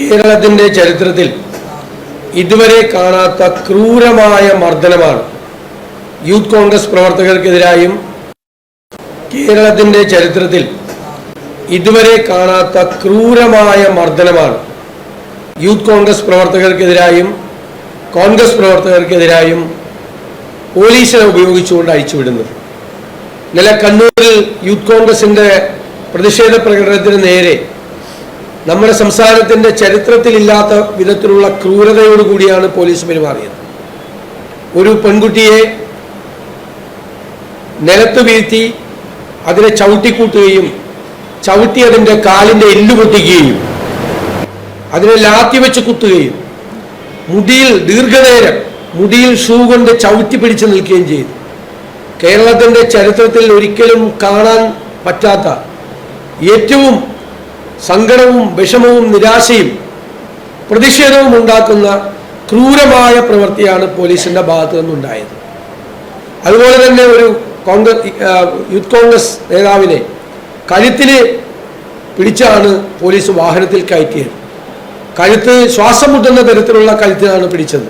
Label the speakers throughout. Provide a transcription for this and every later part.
Speaker 1: കേരളത്തിന്റെ ചരിത്രത്തിൽ ഇതുവരെ കാണാത്ത ക്രൂരമായ മർദ്ദനമാണ് യൂത്ത് കോൺഗ്രസ് പ്രവർത്തകർക്കെതിരായും കേരളത്തിന്റെ ചരിത്രത്തിൽ ഇതുവരെ കാണാത്ത ക്രൂരമായ മർദ്ദനമാണ് യൂത്ത് കോൺഗ്രസ് പ്രവർത്തകർക്കെതിരായും കോൺഗ്രസ് പ്രവർത്തകർക്കെതിരായും പോലീസിനെ ഉപയോഗിച്ചുകൊണ്ട് അയച്ചുവിടുന്നത് ഇന്നലെ കണ്ണൂരിൽ യൂത്ത് കോൺഗ്രസിന്റെ പ്രതിഷേധ പ്രകടനത്തിന് നേരെ നമ്മുടെ സംസ്ഥാനത്തിന്റെ ചരിത്രത്തിലില്ലാത്ത വിധത്തിലുള്ള ക്രൂരതയോടുകൂടിയാണ് പോലീസ് പെരുമാറിയത്. ഒരു പെൺകുട്ടിയെ നിലത്ത് വീഴ്ത്തി അതിനെ ചവിട്ടിക്കൂട്ടുകയും ചവിട്ടി അതിന്റെ കാലിന്റെ എല്ല് പൊട്ടിക്കുകയും അതിനെ ലാത്തി വെച്ച് കുത്തുകയും മുടിയിൽ ദീർഘനേരം മുടിയിൽ ഷൂ കൊണ്ട് ചവിട്ടി പിടിച്ച് നിൽക്കുകയും ചെയ്തു. കേരളത്തിന്റെ ചരിത്രത്തിൽ ഒരിക്കലും കാണാൻ പറ്റാത്ത ഏറ്റവും സങ്കടവും വിഷമവും നിരാശയും പ്രതിഷേധവും ഉണ്ടാക്കുന്ന ക്രൂരമായ പ്രവൃത്തിയാണ് പോലീസിന്റെ ഭാഗത്തു നിന്നുണ്ടായത്. അതുപോലെ തന്നെ ഒരു കോൺഗ്രസ് യൂത്ത് കോൺഗ്രസ് നേതാവിനെ കഴുത്തിന് പിടിച്ചാണ് പോലീസ് വാഹനത്തിൽ കയറ്റിയത്. കഴുത്ത് ശ്വാസം മുട്ടുന്ന തരത്തിലുള്ള കഴുത്തിനാണ് പിടിച്ചത്.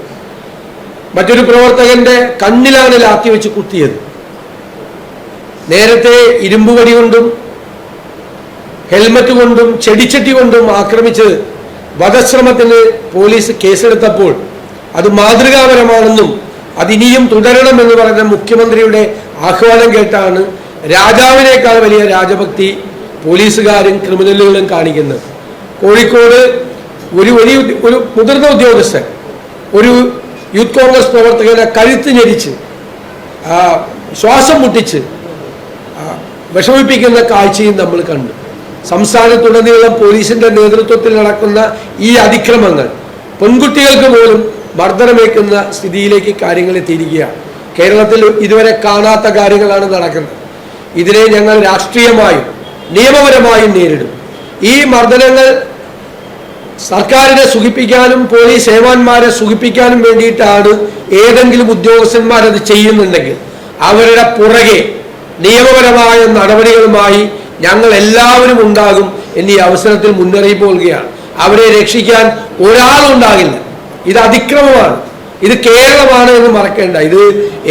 Speaker 1: മറ്റൊരു പ്രവർത്തകന്റെ കണ്ണിലാണ് ലാത്തി വെച്ച് കുത്തിയത്. നേരത്തെ ഇരുമ്പുവടി കൊണ്ടും ഹെൽമറ്റ് കൊണ്ടും ചെടിച്ചട്ടി കൊണ്ടും ആക്രമിച്ച് വധശ്രമത്തിന് പോലീസ് കേസെടുത്തപ്പോൾ അത് മാതൃകാപരമാണെന്നും അതിനിയും തുടരണമെന്ന് പറഞ്ഞ മുഖ്യമന്ത്രിയുടെ ആഹ്വാനം കേട്ടാണ് രാജാവിനേക്കാൾ വലിയ രാജഭക്തി പോലീസുകാരും ക്രിമിനലുകളും കാണിക്കുന്നത്. കോഴിക്കോട് ഒരു വലിയ ഒരു മുതിർന്ന ഉദ്യോഗസ്ഥൻ ഒരു യൂത്ത് കോൺഗ്രസ് പ്രവർത്തകരെ കഴുത്ത് ഞെരിച്ച് ശ്വാസം മുട്ടിച്ച് വിഷമിപ്പിക്കുന്ന കാഴ്ചയും നമ്മൾ കണ്ടു. സംസ്ഥാനത്തുടനീളം പോലീസിന്റെ നേതൃത്വത്തിൽ നടക്കുന്ന ഈ അതിക്രമങ്ങൾ പെൺകുട്ടികൾക്ക് പോലും മർദ്ദനമേക്കുന്ന സ്ഥിതിയിലേക്ക് കാര്യങ്ങൾ എത്തിയിരിക്കുകയാണ്. കേരളത്തിൽ ഇതുവരെ കാണാത്ത കാര്യങ്ങളാണ് നടക്കുന്നത്. ഇതിനെ ഞങ്ങൾ രാഷ്ട്രീയമായും നിയമപരമായും നേരിടും. ഈ മർദ്ദനങ്ങൾ സർക്കാരിനെ സുഖിപ്പിക്കാനും പോലീസ് സേവാന്മാരെ സുഖിപ്പിക്കാനും വേണ്ടിയിട്ടാണ് ഏതെങ്കിലും ഉദ്യോഗസ്ഥന്മാരത് ചെയ്യുന്നുണ്ടെങ്കിൽ അവരുടെ പുറകെ നിയമപരമായ നടപടികളുമായി ഞങ്ങൾ എല്ലാവരും ഉണ്ടാകും എന്നീ അവസരത്തിൽ മുന്നറിയിപ്പ് നൽകുകയാണ്. അവരെ രക്ഷിക്കാൻ ഒരാളുണ്ടാകില്ല. ഇത് അതിക്രമമാണ്. ഇത് കേരളമാണ് എന്ന് മറക്കേണ്ട. ഇത്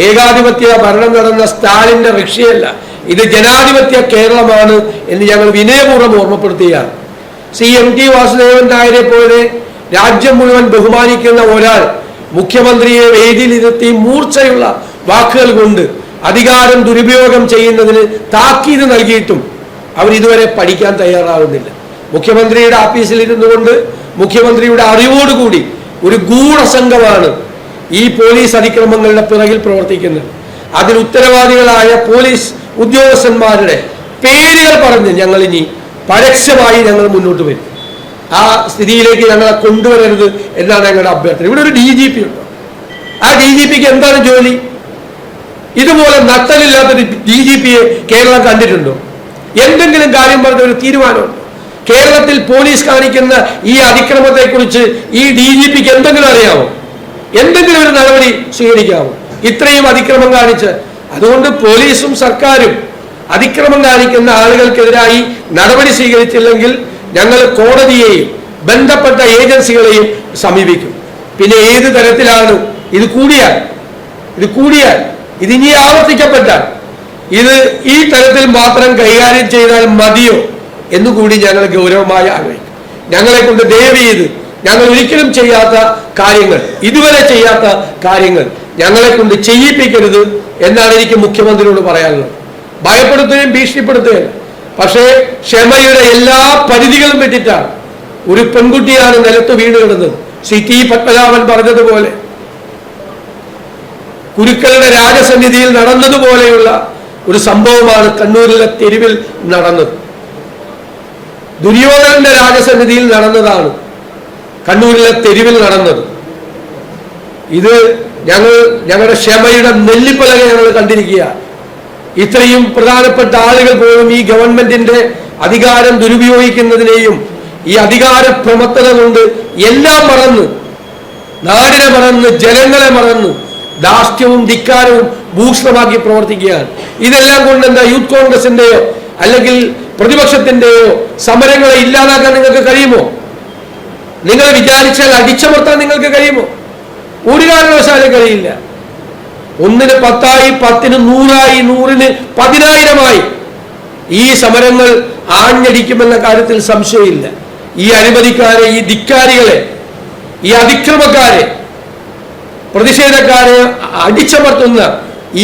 Speaker 1: ഏകാധിപത്യ ഭരണം നടന്ന സ്റ്റാലിന്റെ റഷ്യയല്ല ഇത് ജനാധിപത്യ കേരളമാണ് എന്ന് ഞങ്ങൾ വിനയപൂർവം ഓർമ്മപ്പെടുത്തുകയാണ്. സി എം ടി വാസുദേവൻ നായരെ പോലെ രാജ്യം മുഴുവൻ ബഹുമാനിക്കുന്ന ഒരാൾ മുഖ്യമന്ത്രിയെ വേദിയിലിരുത്തി മൂർച്ചയുള്ള വാക്കുകൾ കൊണ്ട് അധികാരം ദുരുപയോഗം ചെയ്യുന്നതിന് താക്കീത് നൽകിയിട്ടും അവർ ഇതുവരെ പഠിക്കാൻ തയ്യാറാകുന്നില്ല മുഖ്യമന്ത്രിയുടെ ഓഫീസിൽ ഇരുന്നുകൊണ്ട് മുഖ്യമന്ത്രിയുടെ അറിവോടുകൂടി ഒരു ഗൂഢസംഘമാണ് ഈ പോലീസ് അതിക്രമങ്ങളുടെ പിറകിൽ പ്രവർത്തിക്കുന്നത്. അതിൽ ഉത്തരവാദികളായ പോലീസ് ഉദ്യോഗസ്ഥന്മാരുടെ പേരുകൾ പറഞ്ഞ് ഞങ്ങൾ ഇനി പരസ്യമായി ഞങ്ങൾ മുന്നോട്ട് വരും. ആ സ്ഥിതിയിലേക്ക് ഞങ്ങളെ കൊണ്ടുവരരുത് എന്നാണ് ഞങ്ങളുടെ അഭ്യർത്ഥന. ഇവിടെ ഒരു ഡി ജി പി ഉണ്ട്. ആ ഡി ജി പിക്ക് എന്താണ് ജോലി? ഇതുപോലെ നട്ടലില്ലാത്തൊരു ഡി ജി പിയെ കേരളം കണ്ടിട്ടുണ്ടോ? എന്തെങ്കിലും കാര്യം പറഞ്ഞ ഒരു തീരുമാനമുണ്ട്. കേരളത്തിൽ പോലീസ് കാണിക്കുന്ന ഈ അതിക്രമത്തെ കുറിച്ച് ഈ ഡി ജി പിക്ക് എന്തെങ്കിലും അറിയാമോ എന്തെങ്കിലും ഒരു നടപടി സ്വീകരിക്കാമോ ഇത്രയും അതിക്രമം കാണിച്ച്. അതുകൊണ്ട് പോലീസും സർക്കാരും അതിക്രമം കാണിക്കുന്ന ആളുകൾക്കെതിരായി നടപടി സ്വീകരിച്ചില്ലെങ്കിൽ ഞങ്ങൾ കോടതിയെയും ബന്ധപ്പെട്ട ഏജൻസികളെയും സമീപിക്കും. പിന്നെ ഏത് തരത്തിലാണ്? ഇത് കൂടിയാൽ. ഇത് കൂടിയാൽ. ഇതിനി ആവർത്തിക്കപ്പെട്ടാൽ ഇത് ഈ തരത്തിൽ മാത്രം കൈകാര്യം ചെയ്താൽ മതിയോ എന്നുകൂടി ഞങ്ങൾ ഗൗരവമായി ആഗ്രഹിക്കും ഞങ്ങളെ കൊണ്ട് ദയവ് ചെയ്ത് ഞങ്ങൾ ഒരിക്കലും ചെയ്യാത്ത കാര്യങ്ങൾ ഇതുവരെ ചെയ്യാത്ത കാര്യങ്ങൾ ഞങ്ങളെ കൊണ്ട് ചെയ്യിപ്പിക്കരുത് എന്നാണ് എനിക്ക് മുഖ്യമന്ത്രിയോട് പറയാനുള്ളത്. ഭയപ്പെടുത്തുകയും ഭീഷണിപ്പെടുത്തുകയും. പക്ഷേ ക്ഷമയുടെ എല്ലാ പരിധികളും വെട്ടിട്ടാണ് ഒരു പെൺകുട്ടിയാണ് നിലത്ത് വീണ് കിടന്നത് ശ്രീ ടി പത്മനാഭൻ പറഞ്ഞതുപോലെ കുരുക്കളുടെ രാജസന്നിധിയിൽ നടന്നതുപോലെയുള്ള ഒരു സംഭവമാണ് കണ്ണൂരിലെ തെരുവിൽ നടന്നത്. ദുര്യോധനന്റെ രാജസന്നിധിയിൽ നടന്നതാണ് കണ്ണൂരിലെ തെരുവിൽ നടന്നത്. ഇത് ഞങ്ങൾ ഞങ്ങളുടെ ക്ഷമയുടെ നെല്ലിപ്പലക ഞങ്ങൾ കണ്ടിരിക്കുക. ഇത്രയും പ്രധാനപ്പെട്ട ആളുകൾ പോലും ഈ ഗവൺമെന്റിന്റെ അധികാരം ദുരുപയോഗിക്കുന്നതിനെയും ഈ അധികാര പ്രമത്തത കൊണ്ട് എല്ലാം മറന്ന് നാടിനെ മറന്ന് ജനങ്ങളെ മറന്ന് ദാഷ്ട്യവും ധിക്കാരവും ഭൂഷണമാക്കി പ്രവർത്തിക്കുകയാണ്. ഇതെല്ലാം കൊണ്ട് എന്താ യൂത്ത് കോൺഗ്രസിന്റെയോ അല്ലെങ്കിൽ പ്രതിപക്ഷത്തിന്റെയോ സമരങ്ങളെ ഇല്ലാതാക്കാൻ നിങ്ങൾക്ക് കഴിയുമോ? നിങ്ങൾ വിചാരിച്ചാൽ അടിച്ചമർത്താൻ നിങ്ങൾക്ക് കഴിയുമോ? ഒരു കാരണവശാലും കഴിയില്ല. ഒന്നിന് പത്തായി പത്തിന് നൂറായി നൂറിന് പതിനായിരമായി ഈ സമരങ്ങൾ ആഞ്ഞടിക്കുമെന്ന കാര്യത്തിൽ സംശയമില്ല. ഈ അഴിമതിക്കാരെ ഈ ധിക്കാരികളെ ഈ അതിക്രമക്കാരെ പ്രതിഷേധക്കാരെ അടിച്ചമർത്തുന്ന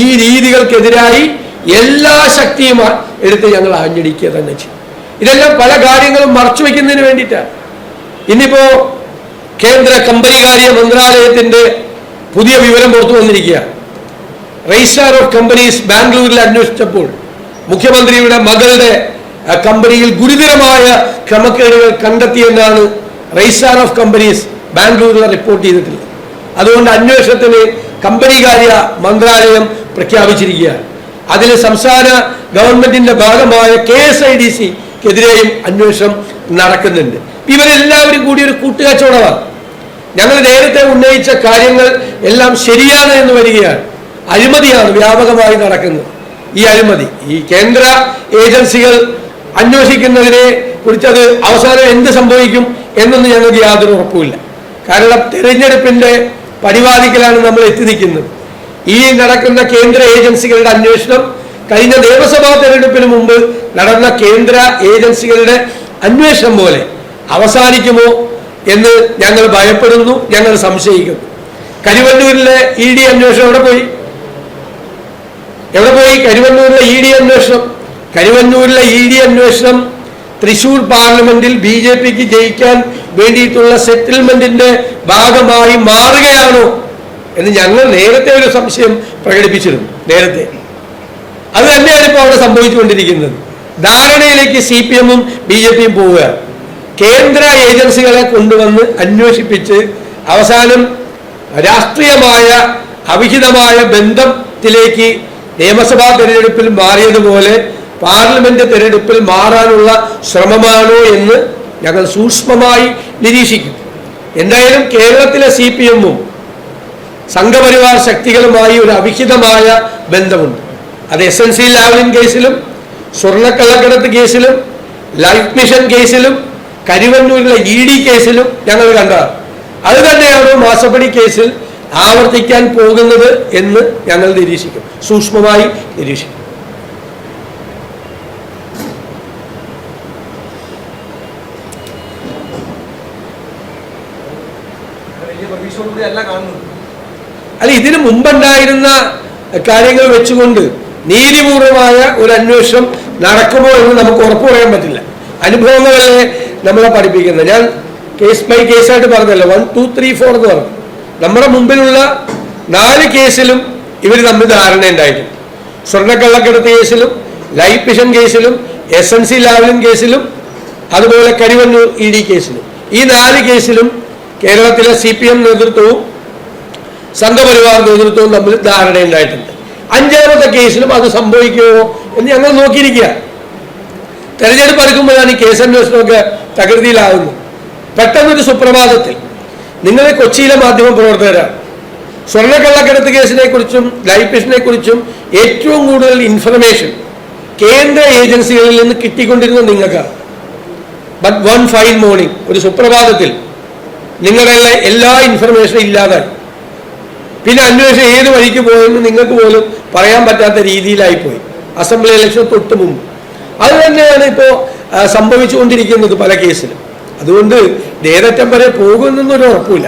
Speaker 1: ഈ രീതികൾക്കെതിരായി എല്ലാ ശക്തിയും എടുത്ത് ഞങ്ങൾ ആഞ്ഞടിക്കുക തന്നെ ചെയ്യും. ഇതെല്ലാം പല കാര്യങ്ങളും മറച്ചു വയ്ക്കുന്നതിന് വേണ്ടിയിട്ടാണ് ഇന്നിപ്പോ കേന്ദ്ര കമ്പനികാര്യ മന്ത്രാലയത്തിന്റെ പുതിയ വിവരം പുറത്തു വന്നിരിക്കുക. രജിസ്ട്രാർ ഓഫ് കമ്പനീസ് ബാംഗ്ലൂരിൽ അന്വേഷിച്ചപ്പോൾ മുഖ്യമന്ത്രിയുടെ മകളുടെ കമ്പനിയിൽ ഗുരുതരമായ ക്രമക്കേടുകൾ കണ്ടെത്തിയെന്നാണ് രജിസ്ട്രാർ ഓഫ് കമ്പനീസ് ബാംഗ്ലൂരിൽ റിപ്പോർട്ട് ചെയ്തിട്ടുള്ളത്. അതുകൊണ്ട് അന്വേഷണത്തിന് കമ്പനികാര്യ മന്ത്രാലയം പ്രഖ്യാപിച്ചിരിക്കുകയാണ്. അതിൽ സംസ്ഥാന ഗവൺമെന്റിന്റെ ഭാഗമായ കെ എസ് ഐ ഡി സിക്കെതിരെയും അന്വേഷണം നടക്കുന്നുണ്ട്. ഇവരെല്ലാവരും കൂടി ഒരു കൂട്ടുകച്ചവടമാണ്. ഞങ്ങൾ നേരത്തെ ഉന്നയിച്ച കാര്യങ്ങൾ എല്ലാം ശരിയാണ് എന്ന് വരികയാണ്. അഴിമതിയാണ് വ്യാപകമായി നടക്കുന്നത്. ഈ അഴിമതി ഈ കേന്ദ്ര ഏജൻസികൾ അന്വേഷിക്കുന്നതിനെ കുറിച്ച് അത് അവസാനം എന്ത് സംഭവിക്കും എന്നൊന്നും ഞങ്ങൾക്ക് യാതൊരു ഉറപ്പുമില്ല. കാരണം തെരഞ്ഞെടുപ്പിന്റെ പരിപാടിക്കലാണ് നമ്മൾ എത്തി നിൽക്കുന്നത് ഈ നടക്കുന്ന കേന്ദ്ര ഏജൻസികളുടെ അന്വേഷണം കഴിഞ്ഞ നിയമസഭാ തെരഞ്ഞെടുപ്പിന് മുമ്പ് നടന്ന കേന്ദ്ര ഏജൻസികളുടെ അന്വേഷണം പോലെ അവസാനിക്കുമോ എന്ന് ഞങ്ങൾ ഭയപ്പെടുന്നു ഞങ്ങൾ സംശയിക്കുന്നു. കരുവന്നൂരിലെ ഇ ഡി അന്വേഷണം എവിടെ പോയി? എവിടെ പോയി കരുവന്നൂരിലെ ഇ ഡി അന്വേഷണം? കരുവന്നൂരിലെ ഇ ഡി അന്വേഷണം തൃശൂർ പാർലമെന്റിൽ ബി ജെ പിക്ക് ജയിക്കാൻ വേണ്ടിയിട്ടുള്ള സെറ്റിൽമെന്റിന്റെ ഭാഗമായി മാറുകയാണോ എന്ന് ഞങ്ങൾ നേരത്തെ ഒരു സംശയം പ്രകടിപ്പിച്ചിരുന്നു നേരത്തെ. അത് തന്നെയാണ് ഇപ്പോൾ അവിടെ സംഭവിച്ചുകൊണ്ടിരിക്കുന്നത്. ധാരണയിലേക്ക് സി പി എമ്മും ബി ജെ പിയും പോവുകയാണ്. കേന്ദ്ര ഏജൻസികളെ കൊണ്ടുവന്ന് അന്വേഷിപ്പിച്ച് അവസാനം രാഷ്ട്രീയമായ അവിഹിതമായ ബന്ധത്തിലേക്ക് നിയമസഭാ തെരഞ്ഞെടുപ്പിൽ മാറിയതുപോലെ പാർലമെന്റ് തെരഞ്ഞെടുപ്പിൽ മാറാനുള്ള ശ്രമമാണോ എന്ന് ഞങ്ങൾ സൂക്ഷ്മമായി നിരീക്ഷിക്കും. എന്തായാലും കേരളത്തിലെ സി പി എമ്മും സംഘപരിവാർ ശക്തികളുമായി ഒരു അവിഹിതമായ ബന്ധമുണ്ട്. അത് എസ് എൻ സി ലാവ്ലിൻ കേസിലും സ്വർണക്കള്ളക്കടത്ത് കേസിലും ലൈഫ് മിഷൻ കേസിലും കരുവന്നൂരിലെ ഇ ഡി കേസിലും ഞങ്ങൾ കണ്ടതാണ്. അത് തന്നെയാണ് മാസപ്പടി കേസിൽ ആവർത്തിക്കാൻ പോകുന്നത് എന്ന് ഞങ്ങൾ നിരീക്ഷിക്കും. സൂക്ഷ്മമായി നിരീക്ഷിക്കും
Speaker 2: വലിയ പ്രതീക്ഷയോടുകൂടി അല്ല കാണുന്നത്
Speaker 1: അല്ല ഇതിനു മുമ്പുണ്ടായിരുന്ന കാര്യങ്ങൾ വെച്ചുകൊണ്ട് നീതിപൂർവമായ ഒരു അന്വേഷണം നടക്കുമോ എന്ന് നമുക്ക് ഉറപ്പു പറയാൻ പറ്റില്ല. അനുഭവങ്ങളല്ലേ നമ്മളെ പഠിപ്പിക്കുന്നത് ഞാൻ കേസ് ബൈ കേസായിട്ട് പറഞ്ഞല്ലോ വൺ ടു ത്രീ ഫോർ എന്ന് പറഞ്ഞു. നമ്മുടെ മുമ്പിലുള്ള നാല് കേസിലും ഇവർ തമ്മിൽ ധാരണ ഉണ്ടായിട്ടുണ്ട്. സ്വർണക്കള്ളക്കടത്ത് കേസിലും ലൈഫ് മിഷൻ കേസിലും എസ് എൻ സി ലാവലിൻ കേസിലും അതുപോലെ കരിവന്നൂർ ഇ ഡി കേസിലും. ഈ നാല് കേസിലും കേരളത്തിലെ സി പി എം നേതൃത്വവും സംഘപരിവാർ നേതൃത്വവും തമ്മിൽ ധാരണയുണ്ടായിട്ടുണ്ട് അഞ്ചാമത്തെ കേസിലും അത് സംഭവിക്കുമോ എന്ന് ഞങ്ങൾ നോക്കിയിരിക്കുക. തെരഞ്ഞെടുപ്പ് അടുക്കുമ്പോഴാണ് ഈ കേസ് അന്വേഷണമൊക്കെ തകൃതിയിലാകുന്നത്. പെട്ടെന്നൊരു സുപ്രഭാതത്തിൽ നിങ്ങൾ കൊച്ചിയിലെ മാധ്യമ പ്രവർത്തകരാണ്. സ്വർണക്കള്ളക്കടത്ത് കേസിനെ കുറിച്ചും ലൈഫ് കുറിച്ചും ഏറ്റവും കൂടുതൽ ഇൻഫർമേഷൻ കേന്ദ്ര ഏജൻസികളിൽ നിന്ന് കിട്ടിക്കൊണ്ടിരുന്ന നിങ്ങൾക്കാണ്. ബട്ട് വൺ ഫൈൻ മോർണിംഗ് ഒരു സുപ്രഭാതത്തിൽ നിങ്ങളുടെ എല്ലാ ഇൻഫർമേഷനും ഇല്ലാതായി. പിന്നെ അന്വേഷണം ഏത് വഴിക്ക് പോയെന്ന് നിങ്ങൾക്ക് പോലും പറയാൻ പറ്റാത്ത രീതിയിലായിപ്പോയി. അസംബ്ലി ഇലക്ഷൻ തൊട്ട് മുമ്പ്. അത് തന്നെയാണ് ഇപ്പോൾ സംഭവിച്ചുകൊണ്ടിരിക്കുന്നത് പല കേസിലും. അതുകൊണ്ട് നേരറ്റം വരെ പോകുമെന്നൊരു ഉറപ്പില്ല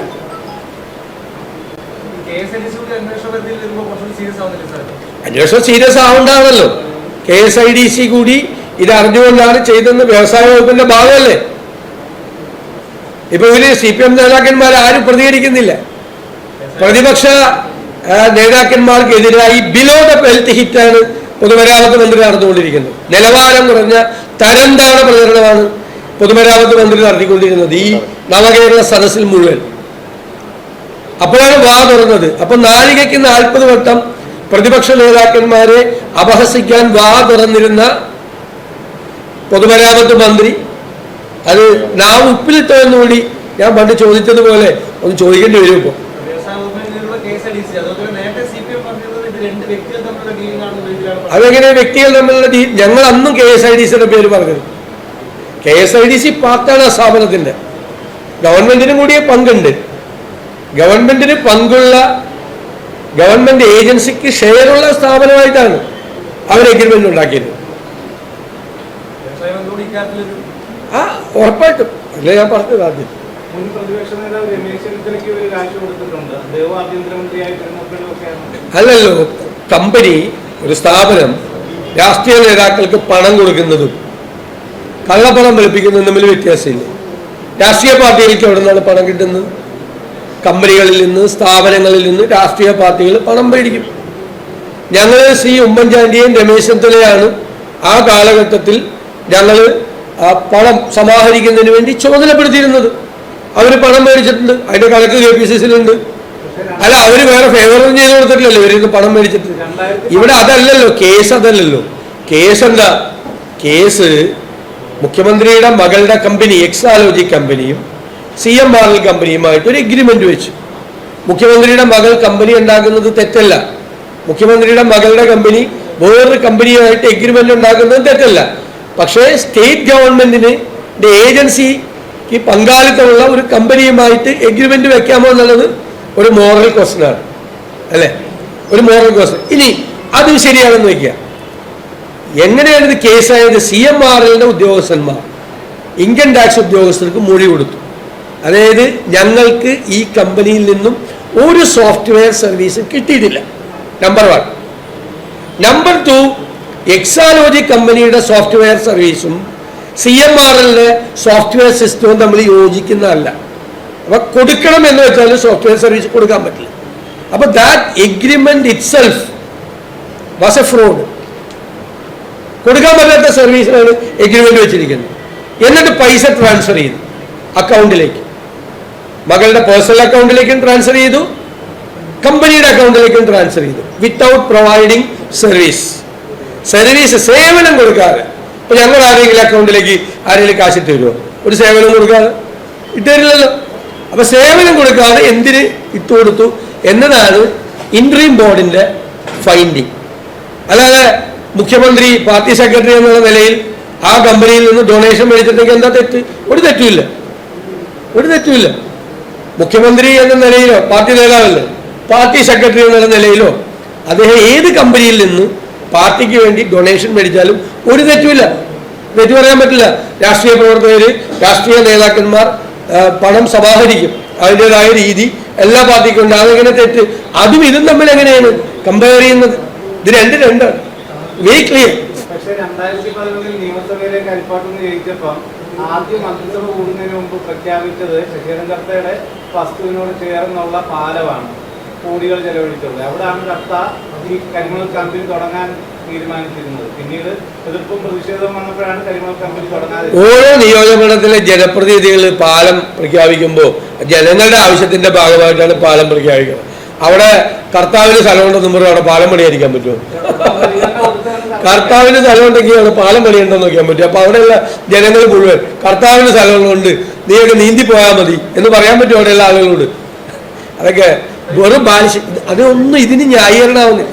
Speaker 2: അന്വേഷണ serious
Speaker 1: ആവണ്ടാണല്ലോ. K S I D C കൂടി ഇത് അറിഞ്ഞുകൊണ്ടാണ് ചെയ്തെന്ന് വ്യവസായ വകുപ്പിന്റെ ഭാഗമല്ലേ? ഇപ്പൊ ഇവർ സി പി എം നേതാക്കന്മാർ ആരും പ്രതികരിക്കുന്നില്ല. പ്രതിപക്ഷ നേതാക്കന്മാർക്കെതിരായി ബിലോ ദ ബെൽറ്റ് ഹിറ്റാണ് പൊതുമരാമത്ത് മന്ത്രി നടന്നുകൊണ്ടിരിക്കുന്നത്. നിലവാരം കുറഞ്ഞ തരം താണ പ്രചരണമാണ് പൊതുമരാമത്ത് മന്ത്രി നടത്തിക്കൊണ്ടിരുന്നത് ഈ നവകേരള സദസ്സിൽ മുഴുവൻ. അപ്പോഴാണ് വാ തുറന്നത്. അപ്പൊ നാഴികയ്ക്ക് നാൽപ്പത് വട്ടം പ്രതിപക്ഷ നേതാക്കന്മാരെ അപഹസിക്കാൻ വാ തുറന്നിരുന്ന പൊതുമരാമത്ത് മന്ത്രി അത് നാം ഉപ്പിലിട്ടോ എന്നുകൂടി ഞാൻ പണ്ട് ചോദിച്ചതുപോലെ ഒന്ന് ചോദിക്കേണ്ടി വരും ഇപ്പോൾ അതെങ്ങനെ വ്യക്തികൾ തമ്മിലുള്ള ഡീൽ ഞങ്ങൾ അന്നും കെ എസ് ഐ ഡി സിയുടെ പേര് പറഞ്ഞത് K S I D C പാർട്ടാണ് ആ സ്ഥാപനത്തിന്റെ. ഗവൺമെന്റിനും കൂടിയ പങ്കുണ്ട്. ഗവൺമെന്റിന് പങ്കുള്ള ഗവൺമെന്റ് ഏജൻസിക്ക് ഷെയറുള്ള സ്ഥാപനമായിട്ടാണ് അവർ എഗ്രിമെന്റ് ഉണ്ടാക്കിയത്. ആ ഉറപ്പായിട്ടും. അല്ലേ ഞാൻ പറഞ്ഞു ആദ്യം.
Speaker 3: മുൻ പ്രതിപക്ഷ നേതാവ് രമേശ് ചെന്നിത്തലയ്ക്ക് ഒരു കാശ് കൊടുത്തിട്ടുണ്ട്.
Speaker 1: അല്ലല്ലോ കമ്പനി ഒരു സ്ഥാപനം രാഷ്ട്രീയ നേതാക്കൾക്ക് പണം കൊടുക്കുന്നതും കള്ളപ്പണം വെളുപ്പിക്കുന്നതും തമ്മിൽ വ്യത്യാസമില്ല? രാഷ്ട്രീയ പാർട്ടികൾക്ക് എവിടെ നിന്നാണ് പണം കിട്ടുന്നത്? കമ്പനികളിൽ നിന്ന് സ്ഥാപനങ്ങളിൽ നിന്ന് രാഷ്ട്രീയ പാർട്ടികൾ പണം മേടിക്കും. ഞങ്ങൾ ശ്രീ ഉമ്മൻചാണ്ടിയും രമേശ് ചെന്നിത്തലയാണ് ആ കാലഘട്ടത്തിൽ ഞങ്ങൾ പണം സമാഹരിക്കുന്നതിന് വേണ്ടി ചുമതലപ്പെടുത്തിയിരുന്നത്. അവർ പണം മേടിച്ചിട്ടുണ്ട്. അതിന്റെ കണക്ക് കെ പി സി സിയിലുണ്ട്. അല്ല അവർ വേറെ ഫേവറും ചെയ്ത് കൊടുത്തിട്ടില്ലല്ലോ. ഇവരിന്ന് പണം മേടിച്ചിട്ട്. ഇവിടെ അതല്ലല്ലോ. കേസ് അതല്ലല്ലോ. കേസ് എന്താ? കേസ് മുഖ്യമന്ത്രിയുടെ മകളുടെ കമ്പനി എക്സാലോജി കമ്പനിയും സി എം ആർ കമ്പനിയുമായിട്ട് ഒരു എഗ്രിമെന്റ് വെച്ചു. മുഖ്യമന്ത്രിയുടെ മകൾ കമ്പനി ഉണ്ടാക്കുന്നത് തെറ്റല്ല. മുഖ്യമന്ത്രിയുടെ മകളുടെ കമ്പനി വേറൊരു കമ്പനിയുമായിട്ട് എഗ്രിമെന്റ് ഉണ്ടാക്കുന്നത് തെറ്റല്ല. പക്ഷേ സ്റ്റേറ്റ് ഗവൺമെന്റിന് ഏജൻസിക്ക് പങ്കാളിത്തമുള്ള ഒരു കമ്പനിയുമായിട്ട് എഗ്രിമെന്റ് വെക്കാമോ എന്നുള്ളത് ഒരു മോറൽ ക്വസ്റ്റൻ ആണ്. അല്ലേ? ഒരു മോറൽ ക്വസ്റ്റൻ ഇനി അത് ശരിയാണെന്ന് വയ്ക്കുക എങ്ങനെയാണ് ഇത് കേസായത് സി എം ആർ എല്ലിന്റെ ഉദ്യോഗസ്ഥന്മാർ ഇൻകം ടാക്സ് ഉദ്യോഗസ്ഥർക്ക് മൊഴി കൊടുത്തു. അതായത് ഞങ്ങൾക്ക് ഈ കമ്പനിയിൽ നിന്നും ഒരു സോഫ്റ്റ്വെയർ സർവീസ് കിട്ടിയിട്ടില്ല. Number one number two Exalogic കമ്പനിയുടെ സോഫ്റ്റ്വെയർ സർവീസും സി എം ആർ എല്ലിന്റെ സോഫ്റ്റ്വെയർ സിസ്റ്റവും തമ്മിൽ യോജിക്കുന്നതല്ല. അപ്പൊ കൊടുക്കണം എന്ന് വെച്ചാൽ സോഫ്റ്റ്വെയർ സർവീസ് കൊടുക്കാൻ പറ്റില്ല. അപ്പൊ that agreement itself was a fraud കൊടുക്കാൻ പറ്റാത്ത സർവീസിനാണ് എഗ്രിമെന്റ് വെച്ചിരിക്കുന്നത്. എന്നിട്ട് പൈസ ട്രാൻസ്ഫർ ചെയ്തു അക്കൗണ്ടിലേക്ക്. മകളുടെ പേഴ്സണൽ അക്കൗണ്ടിലേക്കും ട്രാൻസ്ഫർ ചെയ്തു. കമ്പനിയുടെ അക്കൗണ്ടിലേക്കും ട്രാൻസ്ഫർ ചെയ്തു. വിത്തൗട്ട് പ്രൊവൈഡിങ് സർവീസ് സർവീസ് സേവനം കൊടുക്കാതെ. ഇപ്പൊ ഞങ്ങൾ ആരെങ്കിലും അക്കൗണ്ടിലേക്ക് ആരെങ്കിലും കാശിട്ട് തരുമോ ഒരു സേവനം കൊടുക്കാതെ? ഇട്ടുതരില്ലല്ലോ അപ്പൊ സേവനം കൊടുക്കാതെ എന്തിന് ഇട്ട് കൊടുത്തു? എന്നതാണ് ഇൻട്രീം ബോർഡിന്റെ ഫൈൻഡിങ് അല്ലാതെ മുഖ്യമന്ത്രി പാർട്ടി സെക്രട്ടറി എന്നുള്ള നിലയിൽ ആ കമ്പനിയിൽ നിന്ന് ഡൊണേഷൻ മേടിച്ചിട്ടുണ്ടെങ്കിൽ എന്താ തെറ്റ്? ഒരു തെറ്റുമില്ല. ഒരു തെറ്റുമില്ല. മുഖ്യമന്ത്രി എന്ന നിലയിലോ പാർട്ടി നേതാവല്ലേ? പാർട്ടി സെക്രട്ടറി എന്നുള്ള നിലയിലോ അദ്ദേഹം ഏത് കമ്പനിയിൽ നിന്ന് പാർട്ടിക്ക് വേണ്ടി ഡൊണേഷൻ മേടിച്ചാലും ഒരു തെറ്റുമില്ല. തെറ്റു പറയാൻ പറ്റില്ല. രാഷ്ട്രീയ പ്രവർത്തകര് രാഷ്ട്രീയ നേതാക്കന്മാർ പണം സമാഹരിക്കും. അതിന്റെതായ രീതി എല്ലാ പാർട്ടിക്കും ഉണ്ട്. അതെങ്ങനെ തെറ്റ്? അതും ഇതും തമ്മിൽ എങ്ങനെയാണ്? കമ്പയർ ചെയ്യുന്നത്. ഇത് രണ്ട് രണ്ടാണ്. വെരി ക്ലിയർ
Speaker 3: പക്ഷേ ആദ്യം പ്രഖ്യാപിച്ചത് ചേർന്നുള്ള പാലമാണ്. ഈ കരിമണൽ കമ്പനി തുടങ്ങാൻ തീരുമാനിച്ചിരുന്നത്. പിന്നീട് എതിർപ്പും പ്രതിഷേധവും വന്നപ്പോഴാണ് കരിമണൽ കമ്പനി തുടങ്ങാതെ
Speaker 1: ഓരോ നിയോജകമണ്ഡലത്തിലെ ജനപ്രതിനിധികൾ പാലം പ്രഖ്യാപിക്കുമ്പോൾ ജനങ്ങളുടെ ആവശ്യത്തിന്റെ ഭാഗമായിട്ടാണ് പാലം പ്രഖ്യാപിക്കുന്നത്. അവിടെ കർത്താവിന് സ്ഥലമുണ്ടെന്നും പറഞ്ഞ് അവിടെ പാലം പണിയായിരിക്കാൻ പറ്റുമോ? കർത്താവിന് സ്ഥലമുണ്ടെങ്കിൽ അവിടെ പാലം പണിയുണ്ടെന്ന് നോക്കാൻ പറ്റും. അപ്പൊ അവിടെയുള്ള ജനങ്ങൾ മുഴുവൻ കർത്താവിന് സ്ഥലമുള്ളതുകൊണ്ട് നീയൊക്കെ നീന്തി പോയാൽ മതി എന്ന് പറയാൻ പറ്റും അവിടെയുള്ള ആളുകളോട് അതൊക്കെ വെറും ബാലിശ. അതൊന്നും ഇതിന് ന്യായീകരണമാവുന്നില്ല.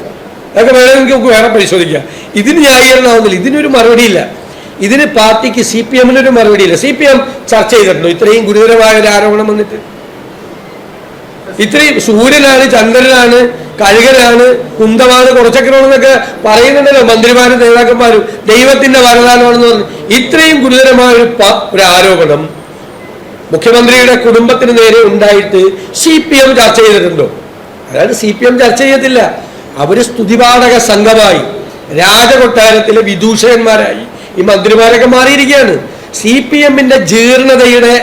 Speaker 1: അതൊക്കെ വേണമെങ്കിൽ നമുക്ക് വേറെ പരിശോധിക്കാം. ഇതിന് ന്യായീകരണമാവുന്നില്ല. ഇതിനൊരു മറുപടിയില്ല. ഇതിന് പാർട്ടിക്ക് സി പി എമ്മിനൊരു മറുപടിയില്ല. സി പി എം ചർച്ച ചെയ്തിട്ടുണ്ടോ? ഇത്രയും ഗുരുതരമായ ഒരു ആരോപണം വന്നിട്ട്. ഇത്രയും സൂര്യനാണ് ചന്ദ്രനാണ് കഴുകനാണ് കുന്തമാണ് കുറച്ചക്കരമാണെന്നൊക്കെ പറയുന്നുണ്ടല്ലോ മന്ത്രിമാരും നേതാക്കന്മാരും. ദൈവത്തിന്റെ വരദാനമാണെന്ന് പറഞ്ഞു. ഇത്രയും ഗുരുതരമായ ഒരു ആരോപണം മുഖ്യമന്ത്രിയുടെ കുടുംബത്തിന് നേരെ ഉണ്ടായിട്ട് സി പി എം ചർച്ച ചെയ്തിട്ടുണ്ടോ? അതായത് സി പി എം ചർച്ച ചെയ്യത്തില്ല അവർ സ്തുതിപാഠക സംഘമായി രാജകൊട്ടാരത്തിലെ വിദൂഷകന്മാരായി ഈ മന്ത്രിമാരൊക്കെ മാറിയിരിക്കുകയാണ്. സി പി എമ്മിന്റെ ജീർണതയുടെ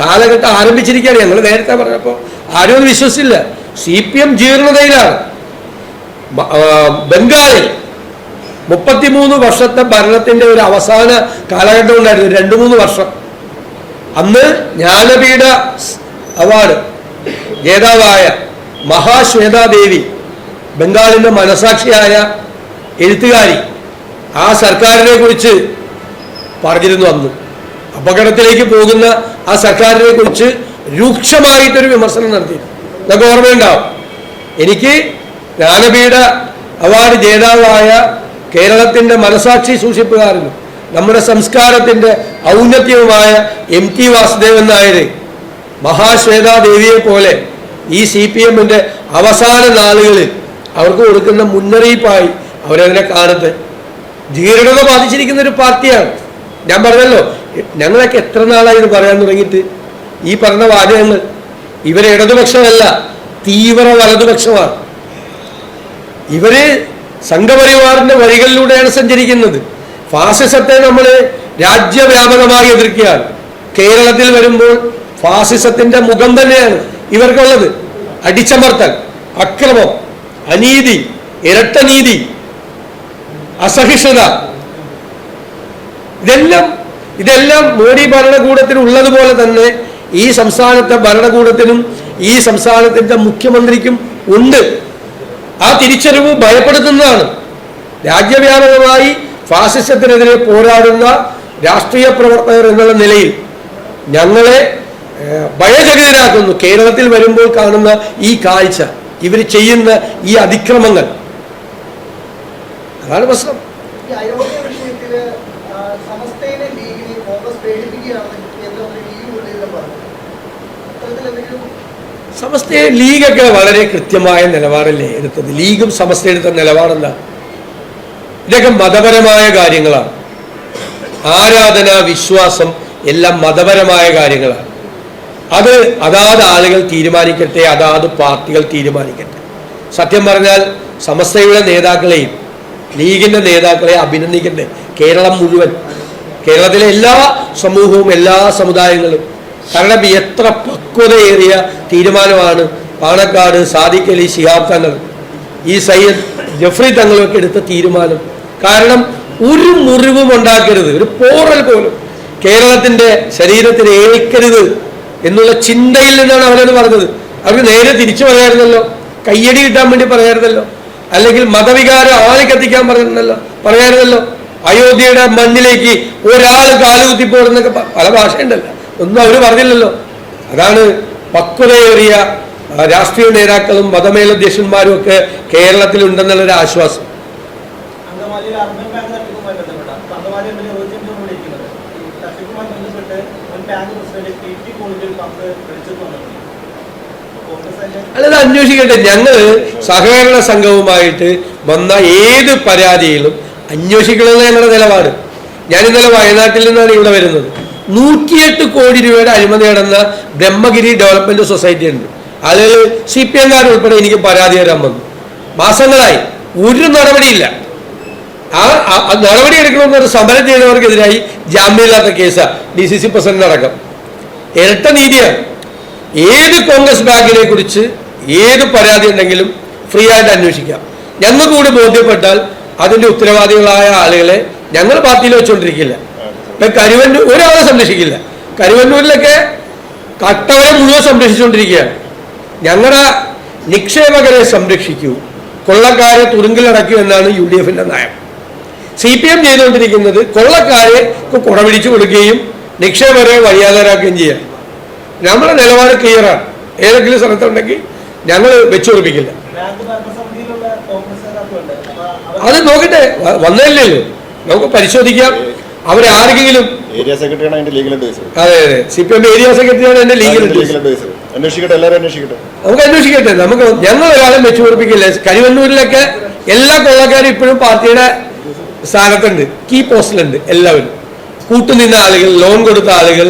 Speaker 1: കാലഘട്ടം ആരംഭിച്ചിരിക്കുകയാണ്. ഞങ്ങൾ നേരത്തെ പറഞ്ഞപ്പോൾ ആരും വിശ്വസിച്ചില്ല. സി പി എം ജീർണതയിലാണ്. ബംഗാളിൽ മുപ്പത്തിമൂന്ന് വർഷത്തെ ഭരണത്തിന്റെ ഒരു അവസാന കാലഘട്ടം ഉണ്ടായിരുന്നു. രണ്ടു മൂന്ന് വർഷം. അന്ന് ജ്ഞാനപീഠ അവാർഡ്. ജേതാവായ മഹാശ്വേതാദേവി ബംഗാളിന്റെ മനസാക്ഷിയായ എഴുത്തുകാരി ആ സർക്കാരിനെ കുറിച്ച് പറഞ്ഞിരുന്നു അന്ന്. അപകടത്തിലേക്ക് പോകുന്ന ആ സർക്കാരിനെ കുറിച്ച് രൂക്ഷമായിട്ടൊരു വിമർശനം നടത്തി നമുക്ക് ഓർമ്മയുണ്ടാവും എനിക്ക് ജ്ഞാനപീഠ അവാർഡ് ജേതാവായ കേരളത്തിന്റെ മനസാക്ഷി സൂക്ഷിപ്പുകാരനും നമ്മുടെ സംസ്കാരത്തിന്റെ ഔന്നത്യവുമായ എം ടി വാസുദേവൻ നായർ മഹാശ്വേതാദേവിയെ പോലെ ഈ സി പി എമ്മിന്റെ അവസാന നാളുകളിൽ അവർക്ക് കൊടുക്കുന്ന മുന്നറിയിപ്പായി അവരതിനെ കാണട്ടെ ജീർണത ബാധിച്ചിരിക്കുന്ന ഒരു പാർട്ടിയാണ്. ഞാൻ പറഞ്ഞല്ലോ ഞങ്ങളൊക്കെ എത്ര നാളായി ഇത് പറയാൻ തുടങ്ങിയിട്ട്? ഈ പറഞ്ഞ വാചകങ്ങൾ ഇവരെ ഇടതുപക്ഷമല്ല തീവ്ര വലതുപക്ഷമാണ്. ഇവർ സംഘപരിവാറിന്റെ വഴികളിലൂടെയാണ് സഞ്ചരിക്കുന്നത്. ഫാസിസത്തെ നമ്മൾ രാജ്യവ്യാപകമായി എതിർക്കുകയാണ്. കേരളത്തിൽ വരുമ്പോൾ ഫാസിസത്തിന്റെ മുഖം തന്നെയാണ് ഇവർക്കുള്ളത്. അടിച്ചമർത്തൽ അക്രമം അനീതി ഇരട്ടനീതി അസഹിഷ്ണുത. ഇതെല്ലാം ഇതെല്ലാം മോഡി ഭരണകൂടത്തിന് ഉള്ളതുപോലെ തന്നെ ഈ സംസ്ഥാനത്തെ ഭരണകൂടത്തിനും ഈ സംസ്ഥാനത്തിന്റെ മുഖ്യമന്ത്രിക്കും ഉണ്ട്. ആ തിരിച്ചറിവ് ഭയപ്പെടുത്തുന്നതാണ്. രാജ്യവ്യാപകമായി ഫാസിസത്തിനെതിരെ പോരാടുന്ന രാഷ്ട്രീയ പ്രവർത്തകർ എന്നുള്ള നിലയിൽ ഞങ്ങളെ ഭയചകിതരാക്കുന്നു. കേരളത്തിൽ വരുമ്പോൾ കാണുന്ന ഈ കാഴ്ച ഇവർ ചെയ്യുന്ന ഈ അതിക്രമങ്ങൾ. അതാണ് പ്രശ്നം. സമസ്തയെ ലീഗൊക്കെ വളരെ കൃത്യമായ നിലപാടല്ലേ എടുത്തത്? ലീഗും സമസ്ത എടുത്ത നിലപാടെന്താ? ഇതൊക്കെ മതപരമായ കാര്യങ്ങളാണ്. ആരാധന വിശ്വാസം എല്ലാം മതപരമായ കാര്യങ്ങളാണ്. അത് അതാത് ആളുകൾ തീരുമാനിക്കട്ടെ അതാത് പാർട്ടികൾ തീരുമാനിക്കട്ടെ. സത്യം പറഞ്ഞാൽ സമസ്തയുടെ നേതാക്കളെയും ലീഗിന്റെ നേതാക്കളെ അഭിനന്ദിക്കട്ടെ. കേരളം മുഴുവൻ കേരളത്തിലെ എല്ലാ സമൂഹവും എല്ലാ സമുദായങ്ങളും. കാരണം എത്ര പക്വതയേറിയ തീരുമാനമാണ് പാണക്കാട് സാദിഖ് അലി ശിഹാബ് തങ്ങൾ ഈ സയ്യദ് ജഫ്രി തങ്ങളൊക്കെ എടുത്ത തീരുമാനം. കാരണം ഒരു മുറിവും ഉണ്ടാക്കരുത്. ഒരു പോറൽ പോലും. കേരളത്തിന്റെ ശരീരത്തിന് ഏൽക്കരുത് എന്നുള്ള ചിന്തയിൽ നിന്നാണ് അവരത് പറഞ്ഞത്. അവർക്ക് നേരെ തിരിച്ചു പറയായിരുന്നല്ലോ കയ്യടി കിട്ടാൻ വേണ്ടി പറയായിരുന്നല്ലോ അല്ലെങ്കിൽ മതവികാരം ആളെ കത്തിക്കാൻ പറഞ്ഞിരുന്നല്ലോ പറയാറുന്നല്ലോ അയോധ്യയുടെ മണ്ണിലേക്ക് ഒരാൾ കാലുകുത്തി പോടുന്നൊക്കെ പ- പല ഭാഷയുണ്ടല്ലോ. ഒന്നും അവർ പറഞ്ഞില്ലല്ലോ. അതാണ് പക്വതയേറിയ രാഷ്ട്രീയ നേതാക്കളും മതമേലധ്യക്ഷന്മാരും ഒക്കെ കേരളത്തിലുണ്ടെന്നുള്ളൊരു ആശ്വാസം
Speaker 2: അങ്കമാലി എം എൽ എ റോജിന്റെ വിളിക്കുന്നത് തട്ടിപ്പുമായി ബന്ധപ്പെട്ട് മുൻ ബാങ്ക് പ്രസിഡന്റ് ടി ടി കോളേജിൽ പങ്ക് വിളിച്ചെന്ന്
Speaker 1: അല്ലത് അന്വേഷിക്കട്ടെ. ഞങ്ങൾ സഹകരണ സംഘവുമായിട്ട് വന്ന ഏത് പരാതിയിലും അന്വേഷിക്കണമെന്ന് ഞങ്ങളുടെ നിലപാട്. ഞാൻ ഇന്നലെ വയനാട്ടിൽ നിന്നാണ് ഇവിടെ വരുന്നത്. നൂറ്റിയെട്ട് കോടി രൂപയുടെ അഴിമതി നടന്ന ബ്രഹ്മഗിരി ഡെവലപ്മെന്റ് സൊസൈറ്റി ഉണ്ട്. അതിൽ സി പി എംകാർ ഉൾപ്പെടെ എനിക്ക് പരാതി തരാൻ വന്നു. മാസങ്ങളായി. ഒരു നടപടിയില്ല. ആ നടപടി എടുക്കണമെന്ന് സമരം ചെയ്തവർക്കെതിരായി ജാമ്യമില്ലാത്ത case D C C president അടക്കം. ഇരട്ട നീതിയാണ്. ഏത് കോൺഗ്രസ് ബാങ്കിനെ കുറിച്ച് ഏത് പരാതി ഉണ്ടെങ്കിലും ഫ്രീ ആയിട്ട് അന്വേഷിക്കാം. കൂടി ബോധ്യപ്പെട്ടാൽ അതിന്റെ ഉത്തരവാദികളായ ആളുകളെ ഞങ്ങൾ പാർട്ടിയിൽ വെച്ചുകൊണ്ടിരിക്കില്ല ഇപ്പൊ കരുവന്നൂർ ഒരാളെ സംരക്ഷിക്കില്ല. കരുവന്നൂരിലൊക്കെ കട്ടവരെ മുഴുവൻ സംരക്ഷിച്ചുകൊണ്ടിരിക്കുകയാണ് ഞങ്ങളുടെ നിക്ഷേപകരെ സംരക്ഷിക്കൂ. കൊള്ളക്കാരെ തുറുങ്കിലടക്കൂ എന്നാണ് യു ഡി എഫിന്റെ നയം. സി പി എം ചെയ്തുകൊണ്ടിരിക്കുന്നത് കൊള്ളക്കാരെ കുടപിടിച്ചു കൊടുക്കുകയും നിക്ഷേപരെ വഴിയാതരാക്കുകയും ചെയ്യാം. നമ്മുടെ നിലപാട് ക്ലിയറാണ് ഏതെങ്കിലും സ്ഥലത്തുണ്ടെങ്കിൽ ഞങ്ങൾ വെച്ചുറപ്പിക്കില്ല അത് നോക്കട്ടെ വന്നതല്ലല്ലോ നമുക്ക് പരിശോധിക്കാം. അവരാരെങ്കിലും
Speaker 4: ഏരിയ സെക്രട്ടറിയാണ് അതിന്റെ ലീഗൽ അഡ്വൈസർ
Speaker 1: അതെ അതെ. സി പി എം ഏരിയ സെക്രട്ടറിയാണ് എന്റെ ലീഗൽ
Speaker 4: അഡ്വൈസർ അന്വേഷിക്കട്ടെ എല്ലാവരും അന്വേഷിക്കട്ടെ.
Speaker 1: നമുക്ക് അന്വേഷിക്കട്ടെ. നമുക്ക് ഞങ്ങൾ ഒരാളെ വെച്ചുറപ്പിക്കില്ല കരുവന്നൂരിലൊക്കെ എല്ലാ കൊള്ളക്കാരും ഇപ്പോഴും പാർട്ടിയുടെ സ്ഥാനത്തുണ്ട്. കീ പോസ്റ്റിലുണ്ട് എല്ലാവരും. കൂട്ടുനിന്ന ആളുകൾ ലോൺ കൊടുത്ത ആളുകൾ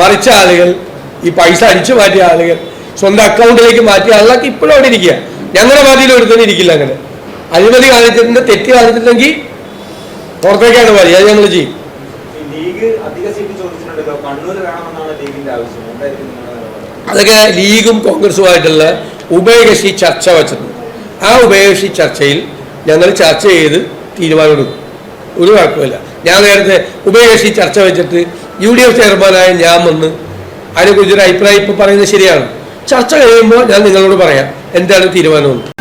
Speaker 1: മറിച്ച ആളുകൾ ഈ പൈസ അടിച്ചു മാറ്റിയ ആളുകൾ സ്വന്തം അക്കൗണ്ടിലേക്ക് മാറ്റിയ ആളുകളൊക്കെ ഇപ്പോഴും അവിടെ ഇരിക്കുക. ഞങ്ങളുടെ പാർട്ടിയിൽ ഒരുത്തന്നെ ഇരിക്കില്ല അങ്ങനെ. അഴിമതി കാണിച്ചിട്ടുണ്ട് തെറ്റി കാണിച്ചിട്ടുണ്ടെങ്കിൽ പുറത്തേക്കാണ് പറയുക അത് ഞങ്ങൾ ചെയ്യും. അതൊക്കെ ലീഗും കോൺഗ്രസുമായിട്ടുള്ള ഉഭയകക്ഷി ചർച്ച വച്ചിട്ടുണ്ട്. ആ ഉഭയകക്ഷി ചർച്ചയിൽ ഞങ്ങൾ ചർച്ച ചെയ്ത് തീരുമാനമെടുക്കും. ഒരു കുഴപ്പമില്ല. ഞാൻ നേരത്തെ ഉഭയകക്ഷി ചർച്ച വെച്ചിട്ട് യു ഡി എഫ് ചെയർമാനായ ഞാൻ വന്ന് അതിനെക്കുറിച്ചൊരു അഭിപ്രായം ഇപ്പം പറയുന്നത് ശരിയാണ്. ചർച്ച കഴിയുമ്പോൾ ഞാൻ നിങ്ങളോട് പറയാം. എന്താണ് തീരുമാനമെന്ന്.